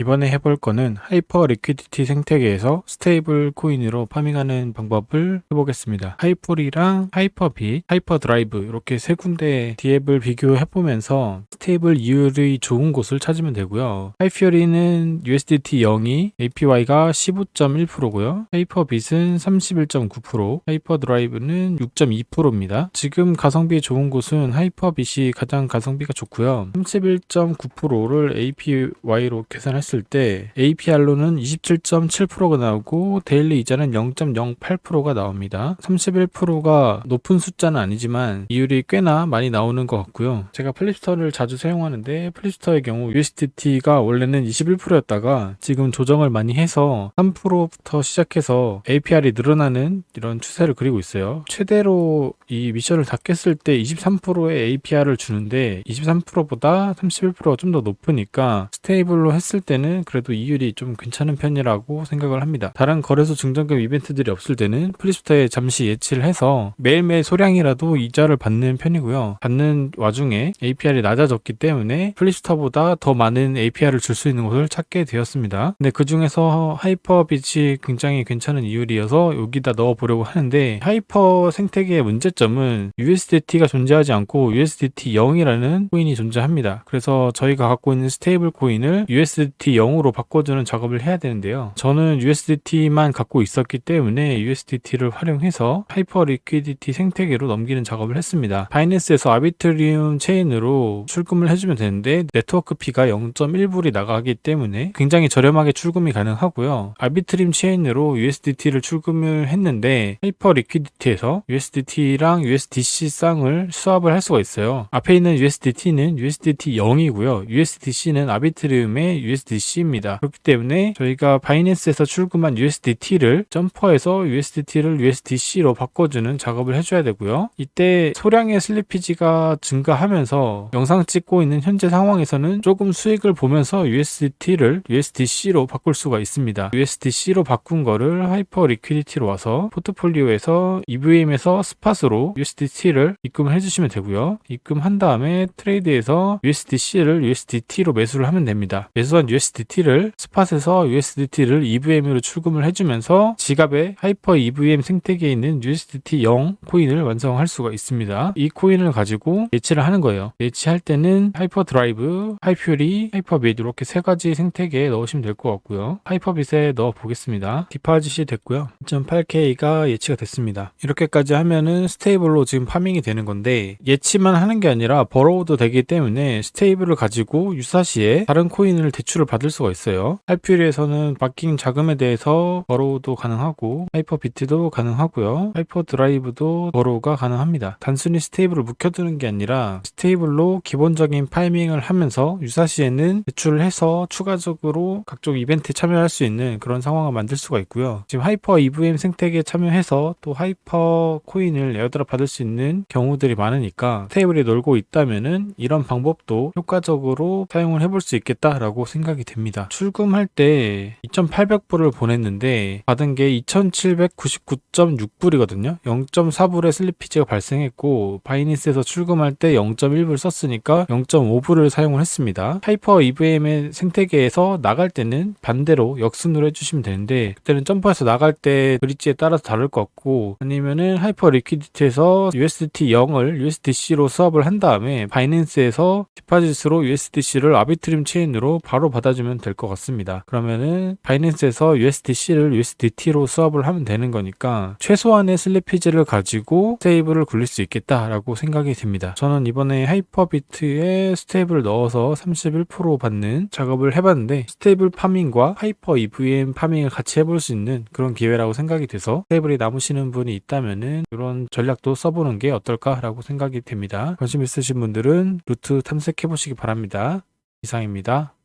이번에 해볼 거는 하이퍼 리퀴디티 생태계에서 스테이블 코인으로 파밍하는 방법을 해보겠습니다. 하이폴이랑 하이퍼빗, 하이퍼 드라이브 이렇게 세 군데 디앱을 비교해보면서 스테이블 이율이 좋은 곳을 찾으면 되고요. 하이퓨리는 USDT 0이 APY가 15.1%고요. 하이퍼빗은 31.9%, 하이퍼 드라이브는 6.2%입니다. 지금 가성비 좋은 곳은 하이퍼빗이 가장 가성비가 좋고요. 31.9%를 APY로 계산 했을 때 APR로는 27.7%가 나오고 데일리 이자는 0.08%가 나옵니다. 31%가 높은 숫자는 아니지만 이율이 꽤나 많이 나오는 것 같고요. 제가 플립스터를 자주 사용하는데 플립스터의 경우 USDT가 원래는 21%였다가 지금 조정을 많이 해서 3%부터 시작해서 APR이 늘어나는 이런 추세를 그리고 있어요. 최대로 이 미션을 다 깼을 때 23%의 APR을 주는데 23%보다 31%가 좀 더 높으니까 스테이블로 했을 때는 그래도 이율이 좀 괜찮은 편이라고 생각을 합니다. 다른 거래소 증정금 이벤트들이 없을 때는 플립스터에 잠시 예치를 해서 매일매일 소량이라도 이자를 받는 편이고요. 받는 와중에 APR이 낮아졌기 때문에 플립스터보다 더 많은 APR을 줄 수 있는 곳을 찾게 되었습니다. 근데 그 중에서 하이퍼빛이 굉장히 괜찮은 이율이어서 여기다 넣어보려고 하는데 하이퍼 생태계의 문제점은 USDT가 존재하지 않고 USDT 0이라는 코인이 존재합니다. 그래서 저희가 갖고 있는 스테이블 코인을 USDT 0으로 바꿔주는 작업을 해야 되는데요. 저는 USDT만 갖고 있었기 때문에 USDT를 활용해서 하이퍼 리퀴디티 생태계로 넘기는 작업을 했습니다. 바이낸스에서 아비트리움 체인으로 출금을 해주면 되는데 네트워크 피가 0.1불이 나가기 때문에 굉장히 저렴하게 출금이 가능하고요. 아비트림 체인으로 USDT를 출금을 했는데 하이퍼 리퀴디티에서 USDT랑 USDC 쌍을 수합을 할 수가 있어요. 앞에 있는 USDT는 USDT 0이고요. USDC는 아비트리움의 USDC 입니다. 그렇기 때문에 저희가 바이낸스에서 출금한 USDT를 점퍼해서 USDT를 USDC로 바꿔주는 작업을 해줘야 되고요. 이때 소량의 슬리피지가 증가하면서 영상 찍고 있는 현재 상황에서는 조금 수익을 보면서 USDT를 USDC로 바꿀 수가 있습니다. USDC로 바꾼 거를 하이퍼 리퀴디티로 와서 포트폴리오에서 EVM에서 스팟으로 USDT를 입금을 해주시면 되고요. 입금한 다음에 트레이드에서 USDC를 USDT로 매수를 하면 됩니다. 매수한 USDT 를 스팟에서 USDT를 EVM으로 출금을 해주면서 지갑에 하이퍼 EVM 생태계에 있는 USDT 0 코인을 완성할 수가 있습니다. 이 코인을 가지고 예치를 하는 거예요. 예치할 때는 하이퍼 드라이브, 하이퓨리, 하이퍼빗 이렇게 세 가지 생태계에 넣으시면 될 것 같고요. 하이퍼빗에 넣어 보겠습니다. 디파짓이 됐고요. 2.8K가 예치가 됐습니다. 이렇게까지 하면은 스테이블로 지금 파밍이 되는 건데 예치만 하는 게 아니라 버로우도 되기 때문에 스테이블을 가지고 유사시에 다른 코인을 대출을 받을 수가 있어요. 하이퓨리에서는 바뀐 자금에 대해서 버로우도 가능하고 하이퍼비트도 가능하고요. 하이퍼 드라이브도 버로우가 가능합니다. 단순히 스테이블을 묵혀두는 게 아니라 스테이블로 기본적인 파이밍을 하면서 유사시에는 대출을 해서 추가적으로 각종 이벤트에 참여할 수 있는 그런 상황을 만들 수가 있고요. 지금 하이퍼 EVM 생태계에 참여해서 또 하이퍼 코인을 에어드랍 받을 수 있는 경우들이 많으니까 스테이블에 놀고 있다면은 이런 방법도 효과적으로 사용을 해볼 수 있겠다라고 생각이 됩니다. 출금할 때 2,800불을 보냈는데 받은 게 2,799.6불이거든요. 0.4불의 슬리피지가 발생했고 바이낸스에서 출금할 때 0.1불 썼으니까 0.5불을 사용을 했습니다. 하이퍼 EVM의 생태계에서 나갈 때는 반대로 역순으로 해주시면 되는데 그때는 점퍼해서 나갈 때 브릿지에 따라서 다를 것 같고 아니면은 하이퍼 리퀴디티에서 USDT 0을 USDC로 수합을 한 다음에 바이낸스에서 디파짓으로 USDC를 아비트림 체인으로 바로 받아 주면 될 것 같습니다. 그러면은 바이낸스에서 USDC를 USDT로 수합을 하면 되는 거니까 최소한의 슬리피지를 가지고 스테이블을 굴릴 수 있겠다라고 생각이 됩니다. 저는 이번에 하이퍼비트에 스테이블을 넣어서 31% 받는 작업을 해봤는데 스테이블 파밍과 하이퍼 EVM 파밍을 같이 해볼 수 있는 그런 기회라고 생각이 돼서 스테이블이 남으시는 분이 있다면은 이런 전략도 써보는 게 어떨까라고 생각이 됩니다. 관심 있으신 분들은 루트 탐색해 보시기 바랍니다. 이상입니다.